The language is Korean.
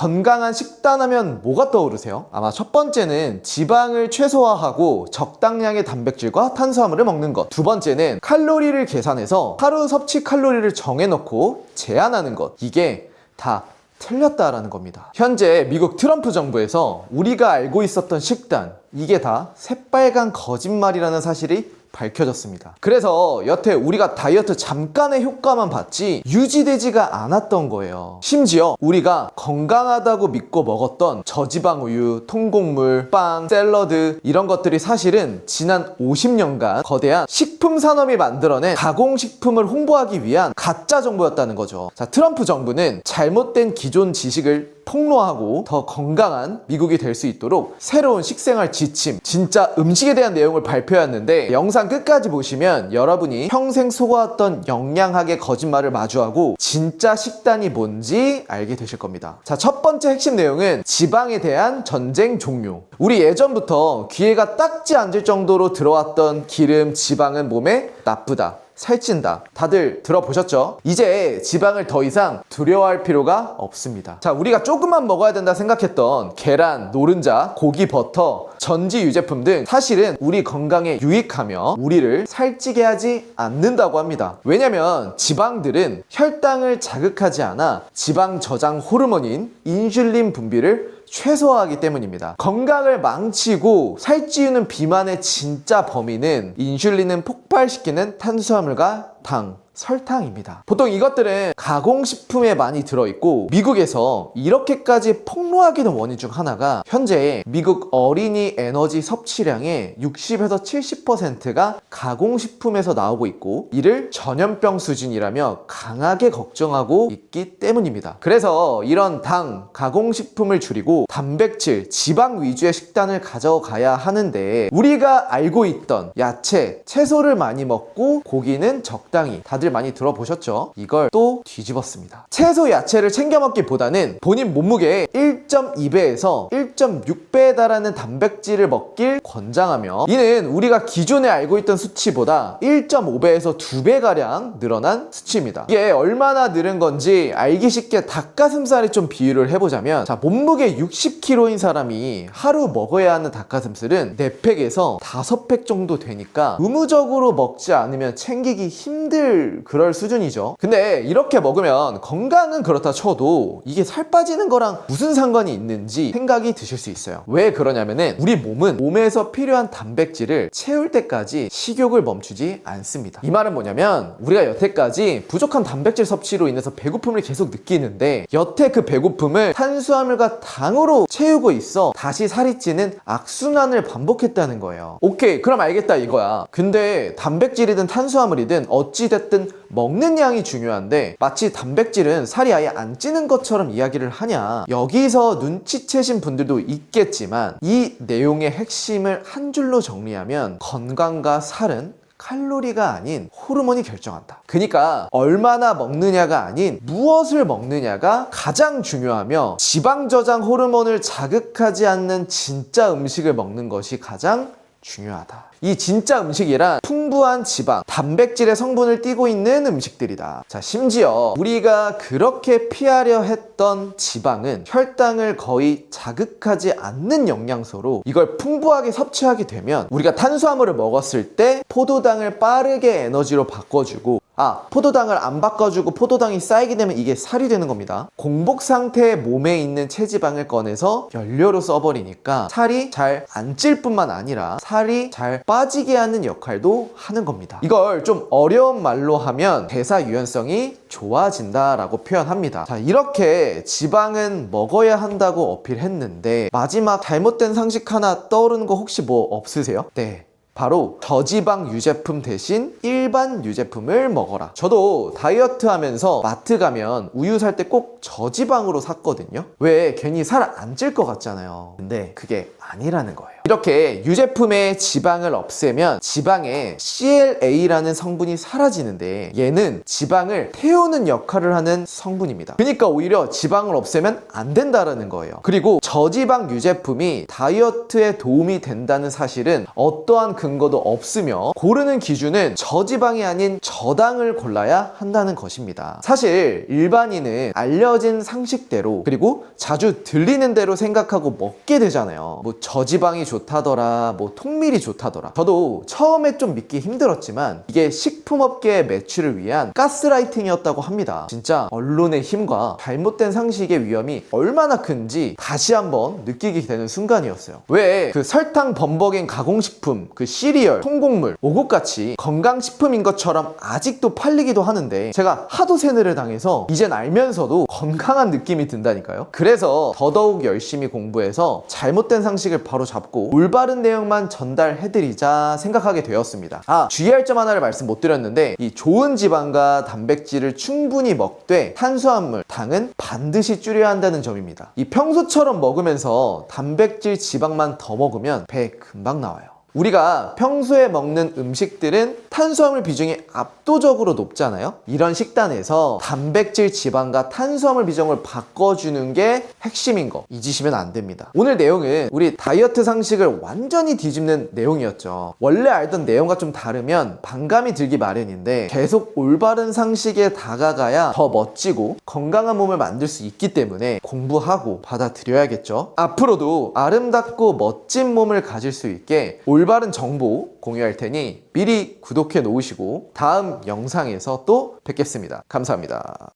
건강한 식단하면 뭐가 떠오르세요? 아마 첫 번째는 지방을 최소화하고 적당량의 단백질과 탄수화물을 먹는 것. 두 번째는 칼로리를 계산해서 하루 섭취 칼로리를 정해놓고 제한하는 것. 이게 다 틀렸다라는 겁니다. 현재 미국 트럼프 정부에서 우리가 알고 있었던 식단, 이게 다 새빨간 거짓말이라는 사실이 밝혀졌습니다. 그래서 여태 우리가 다이어트 잠깐의 효과만 봤지 유지되지가 않았던 거예요. 심지어 우리가 건강하다고 믿고 먹었던 저지방 우유, 통곡물, 빵, 샐러드 이런 것들이 사실은 지난 50년간 거대한 식품 산업이 만들어낸 가공식품을 홍보하기 위한 가짜 정보였다는 거죠. 자, 트럼프 정부는 잘못된 기존 지식을 폭로하고 더 건강한 미국이 될 수 있도록 새로운 식생활 지침, 진짜 음식에 대한 내용을 발표했는데 영상 끝까지 보시면 여러분이 평생 속아왔던 영양학의 거짓말을 마주하고 진짜 식단이 뭔지 알게 되실 겁니다. 자, 첫 번째 핵심 내용은 지방에 대한 전쟁 종료. 우리 예전부터 귀에가 딱지 앉을 정도로 들어왔던 기름, 지방은 몸에 나쁘다. 살찐다. 다들 들어보셨죠? 이제 지방을 더 이상 두려워할 필요가 없습니다. 자, 우리가 조금만 먹어야 된다 생각했던 계란, 노른자, 고기, 버터, 전지 유제품 등 사실은 우리 건강에 유익하며 우리를 살찌게 하지 않는다고 합니다. 왜냐면 지방들은 혈당을 자극하지 않아 지방 저장 호르몬인 인슐린 분비를 최소화하기 때문입니다. 건강을 망치고 살찌우는 비만의 진짜 범인은 인슐린을 폭발시키는 탄수화물과 당, 설탕입니다. 보통 이것들은 가공식품에 많이 들어있고 미국에서 이렇게까지 폭로하기는 원인 중 하나가 현재 미국 어린이 에너지 섭취량의 60에서 70%가 가공식품에서 나오고 있고 이를 전염병 수준이라며 강하게 걱정하고 있기 때문입니다. 그래서 이런 당, 가공식품을 줄이고 단백질, 지방 위주의 식단을 가져가야 하는데 우리가 알고 있던 야채, 채소를 많이 먹고 고기는 적 당히 다들 많이 들어보셨죠? 이걸 또 뒤집었습니다. 채소, 야채를 챙겨 먹기보다는 본인 몸무게의 1.2배에서 1.6배에 달하는 단백질을 먹길 권장하며 이는 우리가 기존에 알고 있던 수치보다 1.5배에서 2배가량 늘어난 수치입니다. 이게 얼마나 늘은 건지 알기 쉽게 닭가슴살에 좀 비유를 해보자면 자 몸무게 60kg인 사람이 하루 먹어야 하는 닭가슴살은 4팩에서 5팩 정도 되니까 의무적으로 먹지 않으면 챙기기 힘들 그럴 수준이죠. 근데 이렇게 먹으면 건강은 그렇다 쳐도 이게 살 빠지는 거랑 무슨 상관이 있는지 생각이 드실 수 있어요. 왜 그러냐면은 우리 몸은 몸에서 필요한 단백질을 채울 때까지 식욕을 멈추지 않습니다. 이 말은 뭐냐면 우리가 여태까지 부족한 단백질 섭취로 인해서 배고픔을 계속 느끼는데 여태 그 배고픔을 탄수화물과 당으로 채우고 있어 다시 살이 찌는 악순환을 반복했다는 거예요. 오케이, 그럼 알겠다 이거야. 근데 단백질이든 탄수화물이든 어 찌됐든 먹는 양이 중요한데 마치 단백질은 살이 아예 안 찌는 것처럼 이야기를 하냐. 여기서 눈치채신 분들도 있겠지만 이 내용의 핵심을 한 줄로 정리하면 건강과 살은 칼로리가 아닌 호르몬이 결정한다. 그러니까 얼마나 먹느냐가 아닌 무엇을 먹느냐가 가장 중요하며 지방 저장 호르몬을 자극하지 않는 진짜 음식을 먹는 것이 가장 중요하다. 이 진짜 음식이란 풍부한 지방, 단백질의 성분을 띠고 있는 음식들이다. 자, 심지어 우리가 그렇게 피하려 했던 지방은 혈당을 거의 자극하지 않는 영양소로 이걸 풍부하게 섭취하게 되면 우리가 탄수화물을 먹었을 때 포도당을 빠르게 에너지로 바꿔주고 아, 포도당을 안 바꿔주고 포도당이 쌓이게 되면 이게 살이 되는 겁니다. 공복 상태의 몸에 있는 체지방을 꺼내서 연료로 써버리니까 살이 잘 안 찔 뿐만 아니라 살이 잘 빠지게 하는 역할도 하는 겁니다. 이걸 좀 어려운 말로 하면 대사 유연성이 좋아진다라고 표현합니다. 자, 이렇게 지방은 먹어야 한다고 어필했는데 마지막 잘못된 상식 하나 떠오르는 거 혹시 뭐 없으세요? 네. 바로 저지방 유제품 대신 일반 유제품을 먹어라. 저도 다이어트 하면서 마트 가면 우유 살 때 꼭 저지방으로 샀거든요. 왜 괜히 살 안 찔 것 같잖아요. 근데 그게 아니라는 거예요. 이렇게 유제품의 지방을 없애면 지방에 CLA라는 성분이 사라지는데 얘는 지방을 태우는 역할을 하는 성분입니다. 그러니까 오히려 지방을 없애면 안 된다라는 거예요. 그리고 저지방 유제품이 다이어트에 도움이 된다는 사실은 어떠한 근거도 없으며 고르는 기준은 저지방이 아닌 저당을 골라야 한다는 것입니다. 사실 일반인은 알려진 상식대로 그리고 자주 들리는 대로 생각하고 먹게 되잖아요. 뭐 저지방이 좋다더라, 뭐 통밀이 좋다더라. 저도 처음에 좀 믿기 힘들었지만 이게 식품업계의 매출을 위한 가스라이팅이었다고 합니다. 진짜 언론의 힘과 잘못된 상식의 위험이 얼마나 큰지 다시 한번 느끼게 되는 순간이었어요. 왜 그 설탕 범벅인 가공식품, 그 시리얼, 통곡물, 오곡같이 건강식품인 것처럼 아직도 팔리기도 하는데 제가 하도 세뇌를 당해서 이젠 알면서도 건강한 느낌이 든다니까요. 그래서 더더욱 열심히 공부해서 잘못된 상식 을 바로 잡고 올바른 내용만 전달해드리자 생각하게 되었습니다. 아, 주의할 점 하나를 말씀 못 드렸는데 이 좋은 지방과 단백질을 충분히 먹되 탄수화물, 당은 반드시 줄여야 한다는 점입니다. 이 평소처럼 먹으면서 단백질, 지방만 더 먹으면 배 금방 나와요. 우리가 평소에 먹는 음식들은 탄수화물 비중이 압도적으로 높잖아요. 이런 식단에서 단백질, 지방과 탄수화물 비중을 바꿔주는 게 핵심인 거 잊으시면 안 됩니다. 오늘 내용은 우리 다이어트 상식을 완전히 뒤집는 내용이었죠. 원래 알던 내용과 좀 다르면 반감이 들기 마련인데 계속 올바른 상식에 다가가야 더 멋지고 건강한 몸을 만들 수 있기 때문에 공부하고 받아들여야겠죠. 앞으로도 아름답고 멋진 몸을 가질 수 있게 올바른 정보 공유할 테니 미리 구독해 놓으시고 다음 영상에서 또 뵙겠습니다. 감사합니다.